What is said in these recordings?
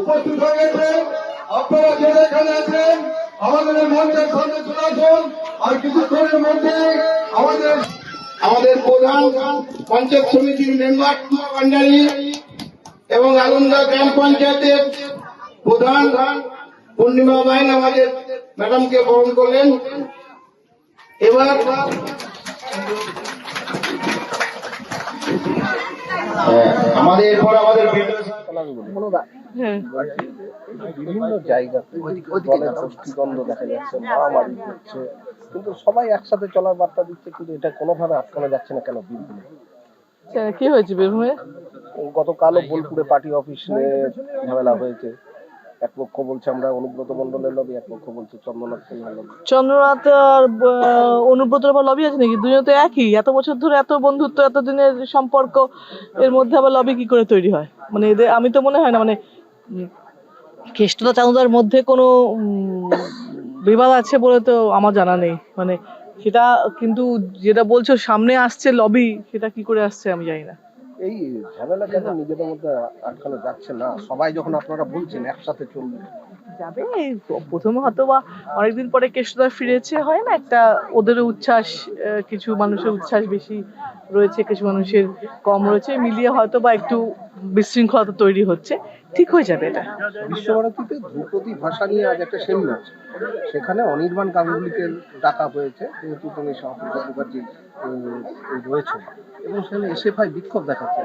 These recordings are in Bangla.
উপস্থিত হয়ে গেছেন আপনারা যে এখানে আছেন, আমাদের মঞ্চের সামনে চলে আসুন। আর কিছুক্ষণের মধ্যে আমাদের আমাদের প্রধান পঞ্চায়েত সমিতির মেম্বার ভান্ডারী এবং আলমদা গ্রাম পঞ্চায়েতের প্রধান পূর্ণিমা বাইন আমাদের ম্যাডামকে বরণ করলেন। এবার আমাদের এরপর আমাদের বিভিন্ন জায়গাতে দলের দেখা যাচ্ছে মারামারি হচ্ছে। কিন্তু সবাই একসাথে চলার বার্তা দিচ্ছে কিন্তু এটা কোনোভাবে আটকানো যাচ্ছে না কেন বীরভূমে? আচ্ছা, কি হয়েছে বীরভূমে? গতকালও বোলপুরে পার্টি অফিস নিয়ে ঝামেলা হয়েছে। এক পক্ষ বলছে আমরা অনুব্রত মন্ডলের লবি এক পক্ষ বলছে চন্দ্রনাথ সিনহার লবি। চন্দ্রনাথ আর আহ, অনুব্রতর আবার লবি আছে নাকি? দুজন তো একই। এত বছর ধরে এত বন্ধুত্ব এত দিনের সম্পর্ক এর মধ্যে আবার লবি কি করে তৈরি হয়? মানে এদের আমি তো মনে হয় না মানে উম, কেষ্টতা চাঁদার মধ্যে কোনো বিবাদ আছে বলে তো আমার জানা নেই। মানে সেটা কিন্তু যেটা বলছো সামনে আসছে লবি সেটা কি করে আসছে আমি জানি না। এই ঝামেলা কেন নিজেদের মধ্যে আটকানো যাচ্ছে না? সবাই যখন আপনারা বলছেন একসাথে চলবে যাবে, প্রথমে হয়তো বা অনেকদিন পরে কেষ্টদা ফিরেছে, হয় না একটা ওদেরও উচ্ছ্বাস কিছু মানুষের উচ্ছ্বাস বেশি রয়েছে, কিছু মানুষের কম রয়েছে, মিলিয়ে হয়তো বা একটু বিশৃঙ্খলতা তৈরি হচ্ছে ঠিক হয়ে যাবে এটা। বিশ্বভারতীতে ধ্রুপদী ভাষা নিয়ে আজ একটা সেমিনার সেখানে অনির্বাণ গাঙ্গুলিকে ডাকা হয়েছে যেহেতু তুমি মুখার্জি রয়েছে এবং সেখানে এসএফআই বিক্ষোভ দেখাচ্ছে।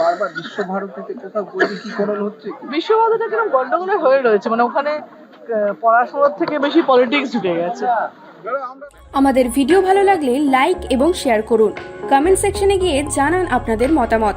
বারবার বিশ্বভারতীতে কোথাও বৈদিকীকরণ হচ্ছে? বিশ্বভারতীটা কীরকম গন্ডগোলে হয়ে রয়েছে মানে ওখানে আহ, পড়াশোনার থেকে বেশি পলিটিক্স ঢুকে গেছে। আমাদের ভিডিও ভালো লাগলে লাইক এবং শেয়ার করুন। কমেন্ট সেকশনে গিয়ে জানান আপনাদের মতামত।